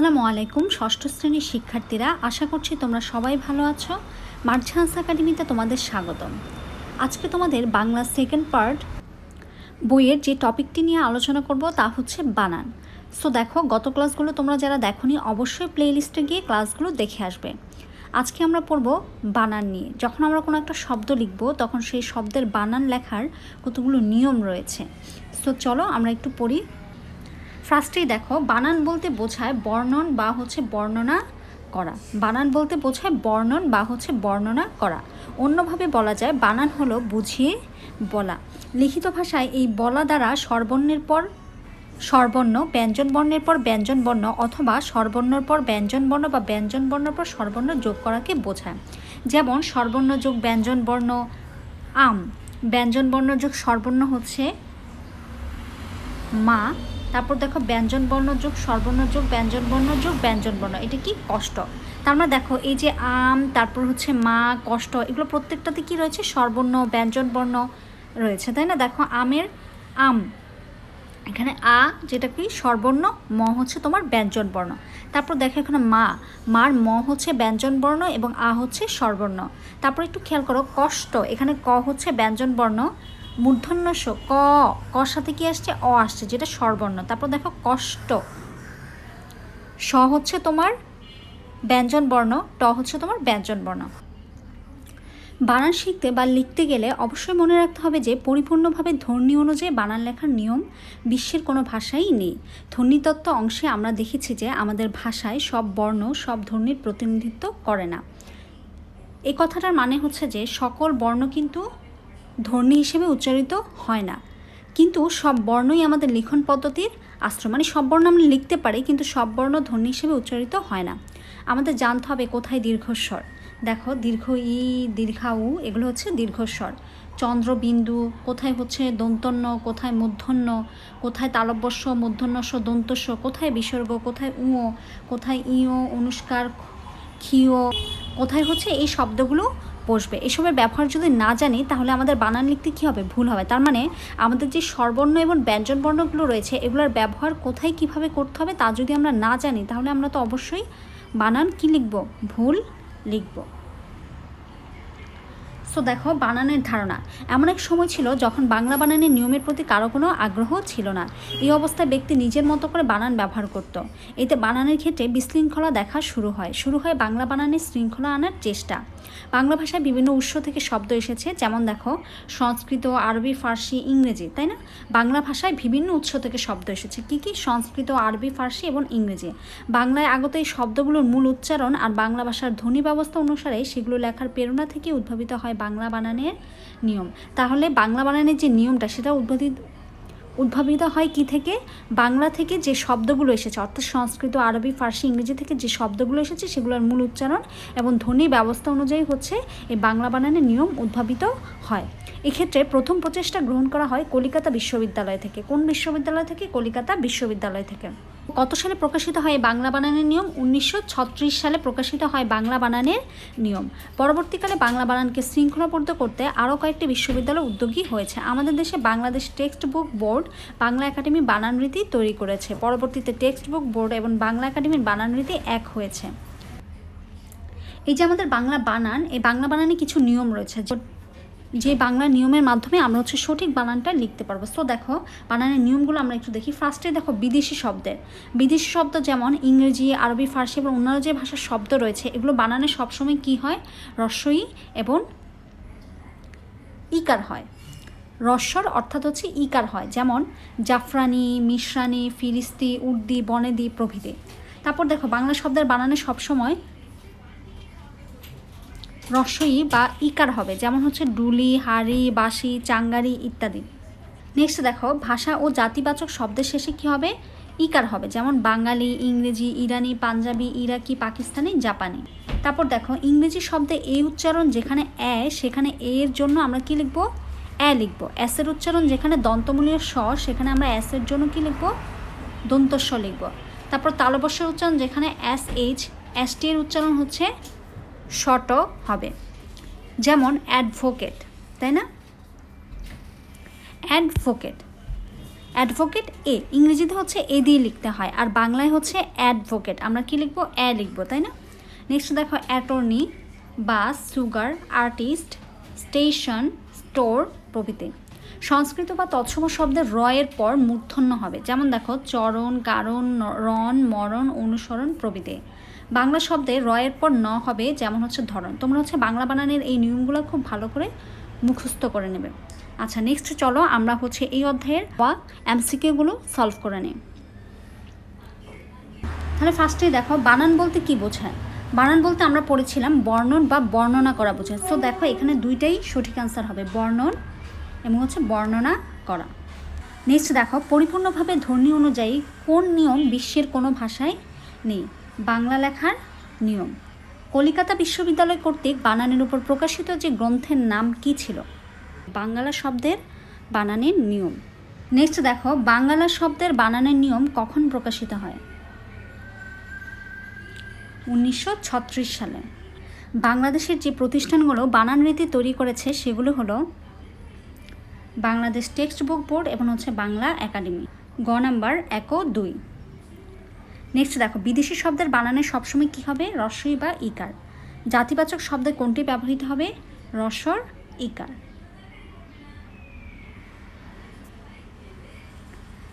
আসসালামু আলাইকুম, ষষ্ঠ শ্রেণির শিক্ষার্থীরা। আশা করছি তোমরা সবাই ভালো আছো। মার্ঝান্স একাডেমিতে তোমাদের স্বাগতম। আজকে তোমাদের বাংলা সেকেন্ড পার্ট বইয়ের যে টপিকটি নিয়ে আলোচনা করব তা হচ্ছে বানান। সো দেখো, গত ক্লাসগুলো তোমরা যারা দেখোনি, অবশ্যই প্লে লিস্টে গিয়ে ক্লাসগুলো দেখে আসবে। আজকে আমরা পড়ব বানান নিয়ে। যখন আমরা কোনো একটা শব্দ লিখব, তখন সেই শব্দের বানান লেখার কতগুলো নিয়ম রয়েছে। সো চলো আমরা একটু পড়ি। ফার্স্টেই দেখো, বানান বলতে বোঝায় বর্ণন বা হচ্ছে বর্ণনা করা। বানান বলতে বোঝায় বর্ণন বা হচ্ছে বর্ণনা করা। অন্যভাবে বলা যায় বানান হলো বুঝিয়ে বলা। লিখিত ভাষায় এই বলা দ্বারা স্বরবর্ণের পর স্বরবর্ণ ব্যঞ্জন বর্ণের পর ব্যঞ্জন বর্ণ অথবা স্বরবর্ণর পর ব্যঞ্জন বর্ণ বা ব্যঞ্জন বর্ণের পর স্বরবর্ণ যোগ করাকে বোঝায়। যেমন স্বরবর্ণ যোগ ব্যঞ্জন বর্ণ আম, ব্যঞ্জন বর্ণ যোগ স্বরবর্ণ হচ্ছে মা তারপর দেখো ব্যঞ্জন বর্ণ যোগ, স্বরবর্ণ যোগ, ব্যঞ্জন বর্ণ যোগ, ব্যঞ্জন বর্ণ। এটা কি কষ্ট? তার মানে দেখো, এই যে আম, তারপর হচ্ছে মা, কষ্ট, এগুলো প্রত্যেকটাতে কি রয়েছে? স্বরবর্ণ, ব্যঞ্জন বর্ণ রয়েছে, তাই না? দেখো, আমের আম, এখানে আ যেটা কি? সর্বর্ণ ম হচ্ছে তোমার ব্যঞ্জন বর্ণ। তারপর দেখো এখানে মা, মার ম হচ্ছে ব্যঞ্জন বর্ণ এবং আ হচ্ছে সর্বর্ণ তারপর একটু খেয়াল করো, কষ্ট, এখানে ক হচ্ছে ব্যঞ্জন বর্ণ মূর্ধন্য স, ক কর সাথে কি আসছে? অ আসছে, যেটা স্বরবর্ণ। তারপর দেখো কষ্ট। স হচ্ছে তোমার ব্যঞ্জন বর্ণ, ট হচ্ছে তোমার ব্যঞ্জন বর্ণ। বানান শিখতে বা লিখতে গেলে অবশ্যই মনে রাখতে হবে যে, পরিপূর্ণভাবে ধ্বনি অনুযায়ী বানান লেখার নিয়ম বিশ্বের কোনো ভাষাই নেই। ধ্বনিতত্ত্ব অংশে আমরা দেখেছি যে, আমাদের ভাষায় সব বর্ণ, সব ধ্বনির প্রতিনিধিত্ব করে না। এই কথাটার মানে হচ্ছে যে, সকল বর্ণ কিন্তু ধ্বনি হিসেবে উচ্চারিত হয় না। কিন্তু সব বর্ণই আমাদের লিখন পদ্ধতির আশ্রয় মানে সব বর্ণ আমরা লিখতে পারি, কিন্তু সব বর্ণ ধ্বনি হিসেবে উচ্চারিত হয় না। আমাদের জানতে হবে কোথায় দীর্ঘস্বর। দেখো, দীর্ঘ ই, দীর্ঘা উ, এগুলো হচ্ছে দীর্ঘস্বর। চন্দ্রবিন্দু, কোথায় হচ্ছে দন্তন্য, কোথায় মূর্ধন্য কোথায় তালব্যস্য মূর্ধন্যস্য দন্তস্য, কোথায় বিসর্গ, কোথায় উঁ কোথায় ইও অনুষ্কার, ক্ষীয়, কোথায় হচ্ছে এই শব্দগুলো বসবে। এসবের ব্যবহার যদি না জানি, তাহলে আমাদের বানান লিখতে কী হবে? ভুল হবে। তার মানে আমাদের যে স্বরবর্ণ এবং ব্যঞ্জনবর্ণগুলো রয়েছে, এগুলোর ব্যবহার কোথায় কীভাবে করতে হবে তা যদি আমরা না জানি, তাহলে আমরা তো অবশ্যই বানান কি লিখব? ভুল লিখব। সো দেখো, বানানের ধারণা। এমন এক সময় ছিল যখন বাংলা বানানের নিয়মের প্রতি কারও কোনো আগ্রহ ছিল না। এই অবস্থায় ব্যক্তি নিজের মতো করে বানান ব্যবহার করত। এতে বানানের ক্ষেত্রে বিশৃঙ্খলা দেখা শুরু হয়। শুরু হয় বাংলা বানানের শৃঙ্খলা আনার চেষ্টা। বাংলা ভাষায় বিভিন্ন উৎস থেকে শব্দ এসেছে, যেমন দেখো, সংস্কৃত, আরবি, ফার্সি, ইংরেজি, তাই না? বাংলা ভাষায় বিভিন্ন উৎস থেকে শব্দ এসেছে। কি কি? সংস্কৃত, আরবি, ফার্সি এবং ইংরেজি। বাংলায় আগত এই শব্দগুলোর মূল উচ্চারণ আর বাংলা ভাষার ধ্বনি ব্যবস্থা অনুসারে সেগুলো লেখার প্রেরণা থেকে উদ্ভাবিত হয় বাংলা বানানের নিয়ম। তাহলে বাংলা বানানের যে নিয়মটা, সেটা উদ্ভাবিত উদ্ভাবিত হয় কি থেকে? বাংলা থেকে যে শব্দগুলো এসেছে, অর্থাৎ সংস্কৃত, আরবি, ফার্সি, ইংরেজি থেকে যে শব্দগুলো এসেছে, সেগুলোর মূল উচ্চারণ এবং ধ্বনি ব্যবস্থা অনুযায়ী হচ্ছে এই বাংলা বানানের নিয়ম উদ্ভাবিত হয়। এক্ষেত্রে প্রথম প্রচেষ্টা গ্রহণ করা হয় কলিকাতা বিশ্ববিদ্যালয় থেকে। কোন বিশ্ববিদ্যালয় থেকে? কলিকাতা বিশ্ববিদ্যালয় থেকে। কত সালে প্রকাশিত হয় বাংলা বানানের নিয়ম। উনিশশো ছত্রিশ সালে প্রকাশিত হয় বাংলা বানানের নিয়ম। পরবর্তীকালে বাংলা বানানকে শৃঙ্খলাবদ্ধ করতে আরও কয়েকটি বিশ্ববিদ্যালয় উদ্যোগী হয়েছে। আমাদের দেশে Bangladesh text book board Bangla academy বানান রীতি তৈরি করেছে। পরবর্তীতে টেক্সট বুক বোর্ড এবং বাংলা একাডেমির বানান রীতি এক হয়েছে। এই যে আমাদের বাংলা বানান, এই বাংলা বানানে কিছু নিয়ম রয়েছে। যে বাংলা নিয়মের মাধ্যমে আমরা হচ্ছে সঠিক বানানটা লিখতে পারব। সো দেখো, বানানের নিয়মগুলো আমরা একটু দেখি। ফার্স্টে দেখো, বিদেশি শব্দের। বিদেশি শব্দ যেমন ইংরেজি, আরবি, ফার্সি এবং অন্যান্য যে ভাষার শব্দ রয়েছে, এগুলো বানানে সবসময় কি হয়? রস্বই এবং ইকার হয়। রস্বর অর্থাৎ হচ্ছে ইকার হয়, যেমন জাফরানি, মিশ্রানি, ফিরিস্তি, উর্দি, বনেদি প্রভৃতি। তারপর দেখো, বাংলা শব্দের বানানে সবসময় রসই বা ইকার হবে, যেমন হচ্ছে ডুলি, হাড়ি বাসি চাঙ্গারি ইত্যাদি। নেক্সট দেখো, ভাষা ও জাতিবাচক শব্দের শেষে কী হবে? ইকার হবে, যেমন বাঙালি, ইংরেজি, ইরানি, পাঞ্জাবি, ইরাকি, পাকিস্তানি, জাপানি। তারপর দেখো, ইংরেজি শব্দে এ উচ্চারণ যেখানে এ, সেখানে এ এর জন্য আমরা কি লিখব? এ লিখব। এসের উচ্চারণ যেখানে দন্তমূলীয় স সেখানে আমরা এসের জন্য কি লিখব? দন্তস্ব লিখব। তারপর তালবস্যের উচ্চারণ যেখানে এস, এইচ, এস টি এর উচ্চারণ হচ্ছে শর্ট হবে। যেমন অ্যাডভোকেট, তাই না? অ্যাডভোকেট। অ্যাডভোকেট এ, ইংরেজিতে হচ্ছে এ দিয়ে লিখতে হয়, আর বাংলায় হচ্ছে অ্যাডভোকেট। আমরা কি লিখব? অ্যা লিখব, তাই না? নেক্সট দেখো, attorney bus sugar artist, station, store প্রভৃতি। সংস্কৃত বা তৎসম শব্দের রয়ের পর মূর্ধন্য হবে। যেমন দেখো, চরণ, কারণ রণ, মরণ, অনুসরণ প্রভৃতি। বাংলা শব্দে রয়ের পর ন হবে যেমন হচ্ছে ধরন। তোমরা হচ্ছে বাংলা বানানের এই নিয়মগুলো খুব ভালো করে মুখস্থ করে নেবে। আচ্ছা নেক্সট চলো আমরা হচ্ছে এই অধ্যায়ের বা এমসিকিউগুলো সলভ করে নিই। তাহলে ফার্স্টে দেখো, বানান বলতে কি বোঝায়? বানান বলতে আমরা পড়েছিলাম বর্ণন বা বর্ণনা করা বোঝায়। সো দেখো, এখানে দুইটাই সঠিক অ্যান্সার হবে, বর্ণন এবং হচ্ছে বর্ণনা করা। নেক্সট দেখো, পরিপূর্ণভাবে ধ্বনি অনুযায়ী কোন নিয়ম বিশ্বের কোনো ভাষায় নেই? বাংলা লেখার নিয়ম। কলিকাতা বিশ্ববিদ্যালয় কর্তৃক বানানের উপর প্রকাশিত যে গ্রন্থের নাম কি ছিল? বাংলা শব্দের বানানের নিয়ম। নেক্সট দেখো, বাংলা শব্দের বানানের নিয়ম কখন প্রকাশিত হয়? উনিশশো ছত্রিশ সালে। বাংলাদেশের যে প্রতিষ্ঠানগুলো বানান রীতি তৈরি করেছে সেগুলো হলো বাংলাদেশ টেক্সট বুক বোর্ড এবং হচ্ছে বাংলা একাডেমি। গ নাম্বার, এক দুই। নেক্সট দেখো, বিদেশি শব্দের বানানে সবসময় কী হবে? রস্বই বা ইকার। জাতিবাচক শব্দে কোনটি ব্যবহৃত হবে? রসর, ইকার।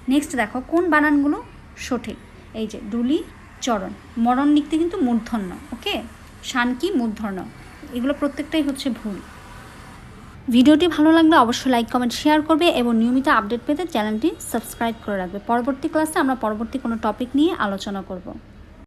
নেক্সট দেখো, কোন বানানগুলো সঠিক? এই যে, ডুলি, চরণ। মরণ লিখতে কিন্তু মূর্ধন্য, ওকে? শান কি মূর্ধন্য। এগুলো প্রত্যেকটাই হচ্ছে ভুল। ভিডিওটি ভালো লাগলে অবশ্যই লাইক, কমেন্ট, শেয়ার করবে এবং নিয়মিত আপডেট পেতে চ্যানেলটি সাবস্ক্রাইব করে রাখবে। পরবর্তী ক্লাসে আমরা পরবর্তী কোনো টপিক নিয়ে আলোচনা করব।